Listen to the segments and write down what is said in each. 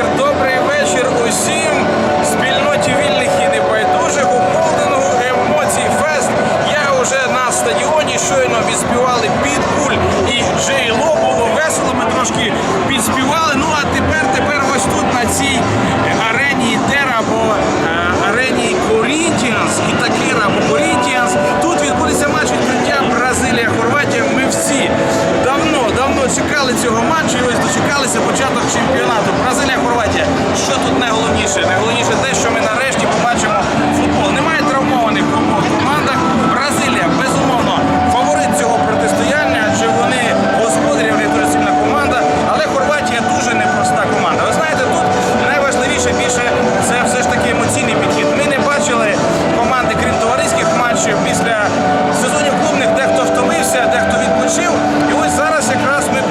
Чердо. чекали цього матчу і ось дочекалися початок чемпіонату. Бразилія, Хорватія.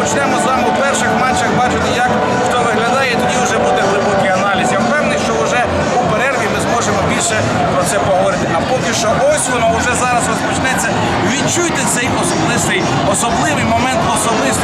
почнемо з вами у перших матчах бачити, як хто виглядає, і тоді вже буде глибокий аналіз. Я впевнений, що вже у перерві ми зможемо більше про це поговорити. А поки що ось воно вже зараз розпочнеться. Відчуйте цей особливий, особливий момент особистий.